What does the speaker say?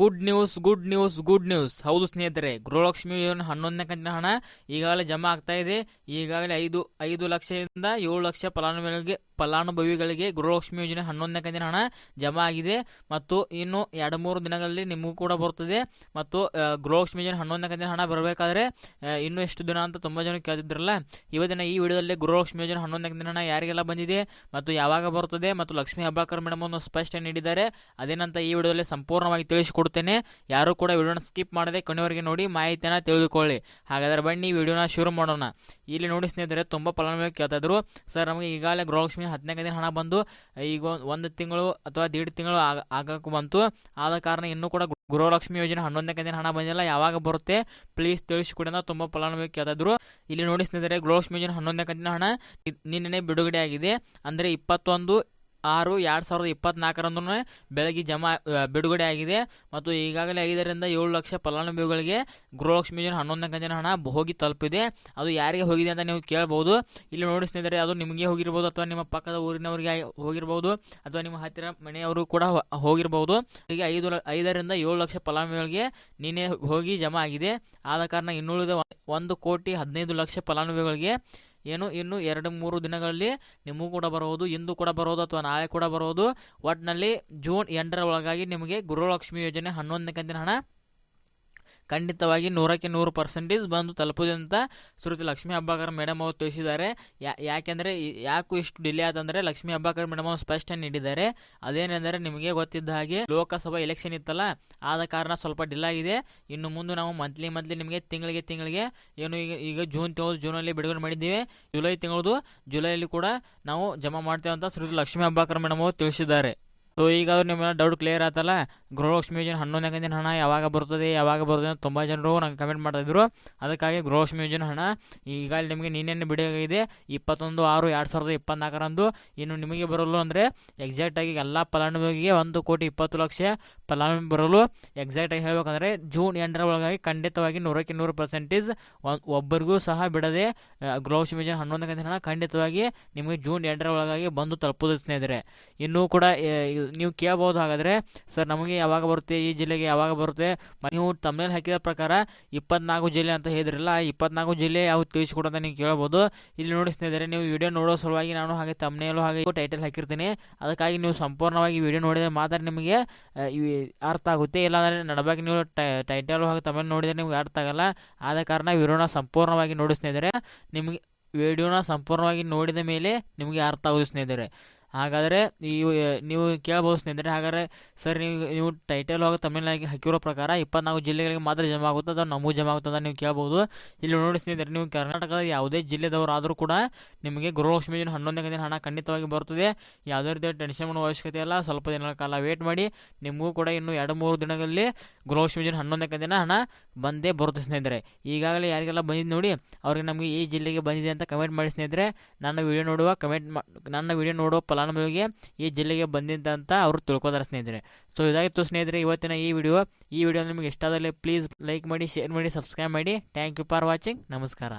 Good news good news good news ಹೌದು ಸ್ನೇಹಿತರೆ, ಗೃಹಲಕ್ಷ್ಮಿ ಯೋಜನೆ ಹನ್ನೊಂದನೇ ಕಂತಿನ ಹಣ ಈಗಾಗಲೇ ಜಮಾ ಆಗ್ತಾ ಇದೆ. ಈಗಾಗಲೇ ಐದು ಐದು ಲಕ್ಷದಿಂದ ಏಳು ಲಕ್ಷ ಫಲಾನುಭವಿಗಳಿಗೆ ಫಲಾನುಭವಿಗಳಿಗೆ ಗೃಹಲಕ್ಷ್ಮಿ ಯೋಜನೆ ಹನ್ನೊಂದನೇ ಕಂತಿನ ಹಣ ಜಮಾ ಆಗಿದೆ. ಮತ್ತು ಇನ್ನು ಎರಡು, ಮೂರು ದಿನಗಳಲ್ಲಿ ನಿಮಗೂ ಕೂಡ ಬರುತ್ತದೆ. ಮತ್ತು ಗೃಹಲಕ್ಷ್ಮಿ ಯೋಜನೆ ಹನ್ನೊಂದನೇ ಕಂತಿನ ಹಣ ಬರಬೇಕಾದ್ರೆ ಇನ್ನು ಎಷ್ಟು ದಿನ ಅಂತ ತುಂಬ ಜನ ಕೇಳ್ತಿದ್ರಲ್ಲ? ಇವತ್ತಿನ ಈ ವಿಡಿಯೋದಲ್ಲಿ ಗೃಹಲಕ್ಷ್ಮಿ ಯೋಜನೆ ಹನ್ನೊಂದನೇ ಕಂತಿನ ಹಣ ಯಾರಿಗೆಲ್ಲ ಬಂದಿದೆ ಮತ್ತು ಯಾವಾಗ ಬರುತ್ತದೆ ಮತ್ತು ಲಕ್ಷ್ಮೀ ಹಬ್ಬಕರ್ ಮೇಡಮ್ ಒಂದು ಸ್ಪಷ್ಟ ನೀಡಿದ್ದಾರೆ. ಅದೇನಂತ ಈ ವಿಡಿಯೋದಲ್ಲಿ ಸಂಪೂರ್ಣವಾಗಿ ತಿಳಿಸಿಕೊಡ್ತೇನೆ ಯಾರು ಕೂಡ ವಿಡಿಯೋನ ಸ್ಕಿಪ್ ಮಾಡದೆ ಕೊನೆವರೆಗೆ ನೋಡಿ ಮಾಹಿತಿಯನ್ನು ತಿಳಿದುಕೊಳ್ಳಿ. ಹಾಗಾದರೆ ಬನ್ನಿ ವಿಡಿಯೋನ ಶುರು ಮಾಡೋಣ. ಇಲ್ಲಿ ನೋಡಿ ಸ್ನೇಹಿತರೆ, ತುಂಬ ಫಲಾನುಭವಿ ಕೇಳ್ತಾ ಇದ್ರು. ಸರ್, ನಮಗೆ ಈಗಾಗಲೇ ಗೃಹಲಕ್ಷ್ಮಿ ಹದಿನೈದು ದಿನ ಹಣ ಬಂದು ಈಗ ಒಂದು ತಿಂಗಳು ಅಥವಾ ದೀಡ್ ತಿಂಗಳು ಆಗ, ಆಗಕ್ಕೆ ಬಂತು. ಆದ ಕಾರಣ ಇನ್ನೂ ಕೂಡ ಗೃಹಲಕ್ಷ್ಮಿ ಯೋಜನೆ ಹನ್ನೊಂದನೇ ದಿನ ಹಣ ಬಂದಿಲ್ಲ. ಯಾವಾಗ ಬರುತ್ತೆ? ಪ್ಲೀಸ್ ತಿಳಿಸಿಕೊಡಿ ಅಂತ ತುಂಬ ಫಲಾನುಭವಿ ಕೇಳ್ತಾ ಇದ್ರು. ಇಲ್ಲಿ ನೋಡಿ ಸ್ನೇಹಿತರೆ, ಗೃಹಲಕ್ಷ್ಮಿ ಯೋಜನೆ ಹನ್ನೊಂದನೇ ಕಂತಿನ ಹಣ. ನಿನ್ನೆ ಬಿಡುಗಡೆ ಆಗಿದೆ ಅಂದರೆ ಇಪ್ಪತ್ತೊಂದು ಆರು ಎರಡು ಸಾವಿರದ ಇಪ್ಪತ್ನಾಲ್ಕರಂದು ಬೆಳಗ್ಗೆ ಜಮಾ ಬಿಡುಗಡೆ ಆಗಿದೆ. ಮತ್ತು ಈಗಾಗಲೇ ಐದರಿಂದ ಏಳು ಲಕ್ಷ ಫಲಾನುಭವಿಗಳಿಗೆ ಗೃಹಲಕ್ಷ್ಮಿ ಯೋಜನೆ ಹನ್ನೊಂದನೇ ಕಂತಿನ ಹಣ ಹೋಗಿ ತಲುಪಿದೆ. ಅದು ಯಾರಿಗೆ ಹೋಗಿದೆ ಅಂತ ನೀವು ಕೇಳ್ಬೋದು. ಇಲ್ಲಿ ನೋಡಿ ಸ್ನೇಹಿತರೆ, ಅದು ನಿಮಗೆ ಹೋಗಿರ್ಬೋದು ಅಥವಾ ನಿಮ್ಮ ಪಕ್ಕದ ಊರಿನವರಿಗೆ ಹೋಗಿರ್ಬೋದು ಅಥವಾ ನಿಮ್ಮ ಹತ್ತಿರ ಮನೆಯವರು ಕೂಡ ಹೋಗಿರ್ಬೋದು. ಹೀಗೆ ಐದು ಐದರಿಂದ ಏಳು ಲಕ್ಷ ಫಲಾನುಭವಿಗಳಿಗೆ ನಿನ್ನೆ ಹೋಗಿ ಜಮಾ ಆಗಿದೆ. ಆದ ಕಾರಣ ಇನ್ನುಳಿದ ಒಂದು ಕೋಟಿ ಹದಿನೈದು ಲಕ್ಷ ಫಲಾನುಭವಿಗಳಿಗೆ ಏನು ಇನ್ನು ಎರಡು ಮೂರು ದಿನಗಳಲ್ಲಿ ನಿಮಗೂ ಕೂಡ ಬರೋದು, ಇಂದು ಕೂಡ ಬರೋದು ಅಥವಾ ನಾಳೆ ಕೂಡ ಬರೋದು. ಒಟ್ಟಿನಲ್ಲಿ ಜೂನ್ ಎಂಟರ ಒಳಗಾಗಿ ನಿಮಗೆ ಗೃಹಲಕ್ಷ್ಮಿ ಯೋಜನೆ ಹನ್ನೊಂದನೇ ಕಂತಿನ ಹಣ ಖಂಡಿತವಾಗಿ ನೂರಕ್ಕೆ ನೂರು ಪರ್ಸೆಂಟೇಜ್ ಬಂದು ತಲುಪಿದೆ ಅಂತ ಶ್ರುತಿ ಲಕ್ಷ್ಮೀ ಹಬ್ಬಾಕರ್ ಮೇಡಮ್ ಅವರು ತಿಳಿಸಿದ್ದಾರೆ. ಯಾ, ಯಾಕೆಂದರೆ ಯಾಕೂ ಇಷ್ಟು ಡಿಲೇ ಆದಂದರೆ ಲಕ್ಷ್ಮೀ ಹಬ್ಬಾಕರ್ ಮೇಡಮ್ ಅವರು ಸ್ಪಷ್ಟ ನೀಡಿದ್ದಾರೆ. ಅದೇನೆಂದರೆ ನಿಮಗೆ ಗೊತ್ತಿದ್ದ ಹಾಗೆ ಲೋಕಸಭಾ ಎಲೆಕ್ಷನ್ ಇತ್ತಲ್ಲ, ಆದ ಕಾರಣ ಸ್ವಲ್ಪ ಡಿಲೇ ಆಗಿದೆ. ಇನ್ನು ಮುಂದೆ ನಾವು ಮಂತ್ಲಿ ಮಂತ್ಲಿ ನಿಮಗೆ ತಿಂಗಳಿಗೆ ತಿಂಗಳಿಗೆ ಏನು ಈಗ ಈಗ ಜೂನ್ ತಿಂಗಳು ಜೂನಲ್ಲಿ ಬಿಡುಗಡೆ ಮಾಡಿದ್ದೀವಿ. ಜುಲೈ ತಿಂಗಳದು ಜುಲೈಯಲ್ಲಿ ಕೂಡ ನಾವು ಜಮಾ ಮಾಡ್ತೇವೆ ಅಂತ ಶ್ರೀ ಲಕ್ಷ್ಮೀ ಹಬ್ಬಾಕರ್ ಮೇಡಮ್ ಅವರು ತಿಳಿಸಿದ್ದಾರೆ. ಸೊ ಈಗ ನಿಮ್ಮೆಲ್ಲ ಡೌಟ್ ಕ್ಲಿಯರ್ ಆತಲ್ಲ? ಗೃಹಲಕ್ಷ್ಮಿ ಯೋಜನೆ ಹನ್ನೊಂದನೇ ಹಣ ಯಾವಾಗ ಬರ್ತದೆ ಯಾವಾಗ ಬರ್ತದೆ ಅಂತ ತುಂಬ ಜನರು ನಂಗೆ ಕಮೆಂಟ್ ಮಾಡ್ತಾಯಿದ್ರು ಅದಕ್ಕಾಗಿ ಗೃಹಲಕ್ಷ್ಮಿ ಯೋಜನೆ ಹಣ ಈಗ ನಿಮಗೆ ನಿನ್ನೆ ಬಿಡುಗಡೆ ಇಪ್ಪತ್ತೊಂದು ಆರು ಎರಡು ಸಾವಿರದ ಇಪ್ಪತ್ನಾಲ್ಕರಂದು. ಇನ್ನು ನಿಮಗೆ ಬರಲು ಅಂದರೆ ಎಕ್ಸಾಕ್ಟಾಗಿ ಎಲ್ಲ ಫಲಾನುಭವಿಗೆ ಒಂದು ಕೋಟಿ ಇಪ್ಪತ್ತು ಲಕ್ಷ ಫಲಾನುಭವಿ ಬರಲು. ಎಕ್ಸಾಕ್ಟಾಗಿ ಹೇಳಬೇಕಂದ್ರೆ ಜೂನ್ ಎಂಟರ ಒಳಗಾಗಿ ಖಂಡಿತವಾಗಿ ನೂರಕ್ಕೆ ನೂರು ಪರ್ಸೆಂಟೇಜ್ ಒಬ್ಬರಿಗೂ ಸಹ ಬಿಡದೆ ಗೃಹಲಕ್ಷ್ಮಿ ಯೋಜನೆ ಹನ್ನೊಂದನೇ ಹಣ ಖಂಡಿತವಾಗಿ ನಿಮಗೆ ಜೂನ್ ಎಂಟರ ಒಳಗಾಗಿ ಬಂದು ತಲುಪುವುದು ಸ್ನೇಹಿತರೆ. ಇನ್ನೂ ಕೂಡ ನೀವು ಕೇಳ್ಬೋದು ಹಾಗಾದರೆ ಸರ್, ನಮಗೆ ಯಾವಾಗ ಬರುತ್ತೆ, ಈ ಜಿಲ್ಲೆಗೆ ಯಾವಾಗ ಬರುತ್ತೆ? ನೀವು ತಮ್ಮನೇಲಿ ಹಾಕಿದ ಪ್ರಕಾರ ಇಪ್ಪತ್ನಾಲ್ಕು ಜಿಲ್ಲೆ ಅಂತ ಹೇಳಿದ್ರಲ್ಲ, ಆ ಇಪ್ಪತ್ನಾಲ್ಕು ಜಿಲ್ಲೆ ಯಾವ ತಿಳಿಸ್ಕೊಡೋದು ನೀವು ಕೇಳ್ಬೋದು ಇಲ್ಲಿ ನೋಡಿ ಸ್ನೇಹಿತರೆ, ನೀವು ವಿಡಿಯೋ ನೋಡೋ ಸಲುವಾಗಿ ನಾನು ಹಾಗೆ ತಮ್ಮನೇಲು ಹಾಗೆ ಟೈಟಲ್ ಹಾಕಿರ್ತೀನಿ. ಅದಕ್ಕಾಗಿ ನೀವು ಸಂಪೂರ್ಣವಾಗಿ ವಿಡಿಯೋ ನೋಡಿದರೆ ಮಾತ್ರ ನಿಮಗೆ ಅರ್ಥ ಆಗುತ್ತೆ. ಇಲ್ಲಾಂದರೆ ನಡಬಾಗಿ ನೀವು ಟೈಟಲ್ ಹಾಗೆ ತಮ್ಮಲ್ಲಿ ನೋಡಿದರೆ ನಿಮಗೆ ಅರ್ಥ ಆಗಲ್ಲ. ಆದ ಕಾರಣ ವಿಡಿಯೋನ ಸಂಪೂರ್ಣವಾಗಿ ನೋಡಿ ಸ್ನೇಹಿತರೆ, ನಿಮಗೆ ವಿಡಿಯೋನ ಸಂಪೂರ್ಣವಾಗಿ ನೋಡಿದ ಮೇಲೆ ನಿಮಗೆ ಅರ್ಥ ಆಗೋದು ಸ್ನೇಹಿತರೆ. ಹಾಗಾದರೆ ನೀವು ನೀವು ಕೇಳಬಹುದು ಸ್ನೇಹಿತರೆ, ಹಾಗಾದರೆ ಸರ್ ನೀವು ನೀವು ಟೈಟಲ್ ಹೋಗಿ ತಮಿಳ್ನಾಡಿಗೆ ಹಾಕಿರೋ ಪ್ರಕಾರ ಇಪ್ಪತ್ನಾಲ್ಕು ಜಿಲ್ಲೆಗಳಿಗೆ ಮಾತ್ರ ಜಮಾ ಆಗುತ್ತೆ ಅಥವಾ ನಮಗೂ ಜಮಾ ಆಗುತ್ತೆ ಅಂತ ನೀವು ಕೇಳ್ಬೋದು. ಇಲ್ಲಿ ನೋಡಿ ಸ್ನೇಹಿತರೆ, ನೀವು ಕರ್ನಾಟಕದ ಯಾವುದೇ ಜಿಲ್ಲೆದವರಾದರೂ ಕೂಡ ನಿಮಗೆ ಗೃಹಲಕ್ಷ್ಮಿ ಯೋಜನೆ ಹನ್ನೊಂದನೇ ಕಂತಿನ ಹಣ ಖಂಡಿತವಾಗಿ ಬರುತ್ತದೆ. ಯಾವುದೇ ರೀತಿಯ ಟೆನ್ಷನ್ ಮಾಡುವ ಅವಶ್ಯಕತೆ ಇಲ್ಲ. ಸ್ವಲ್ಪ ದಿನಗಳ ಕಾಲ ವೇಟ್ ಮಾಡಿ. ನಿಮಗೂ ಕೂಡ ಇನ್ನು ಎರಡು ಮೂರು ದಿನಗಳಲ್ಲಿ ಗೃಹಲಕ್ಷ್ಮಿ ಯೋಜನೆ ಹನ್ನೊಂದನೇ ದಿನ ಹಣ ಬಂದೇ ಬರುತ್ತೆ ಸ್ನೇಹಿತರೆ. ಈಗಾಗಲೇ ಯಾರಿಗೆಲ್ಲ ಬಂದಿದ್ದು ನೋಡಿ, ಅವ್ರಿಗೆ ನಮಗೆ ಈ ಜಿಲ್ಲೆಗೆ ಬಂದಿದೆ ಅಂತ ಕಮೆಂಟ್ ಮಾಡಿ ಸ್ನೇಹಿತರೆ. ನನ್ನ ವಿಡಿಯೋ ನೋಡುವ ಕಮೆಂಟ್ ನನ್ನ ವಿಡಿಯೋ ನೋಡುವ ಫಲಾನುಭವಿಗೆ ಈ ಜಿಲ್ಲೆಗೆ ಬಂದಿದ್ದ ಅಂತ ಅವರು ತಿಳ್ಕೊತಾರೆ ಸ್ನೇಹಿತರೆ. ಸೊ ಇದಾಗಿತ್ತು ಸ್ನೇಹಿತರೆ ಇವತ್ತಿನ ಈ ವಿಡಿಯೋ ಈ ವಿಡಿಯೋ ನಿಮಗೆ ಇಷ್ಟ ಆದಲ್ಲಿ ಪ್ಲೀಸ್ ಲೈಕ್ ಮಾಡಿ ಶೇರ್ ಮಾಡಿ ಸಬ್ಸ್ಕ್ರೈಬ್ ಮಾಡಿ. ಥ್ಯಾಂಕ್ ಯು ಫಾರ್ ವಾಚಿಂಗ್ ನಮಸ್ಕಾರ.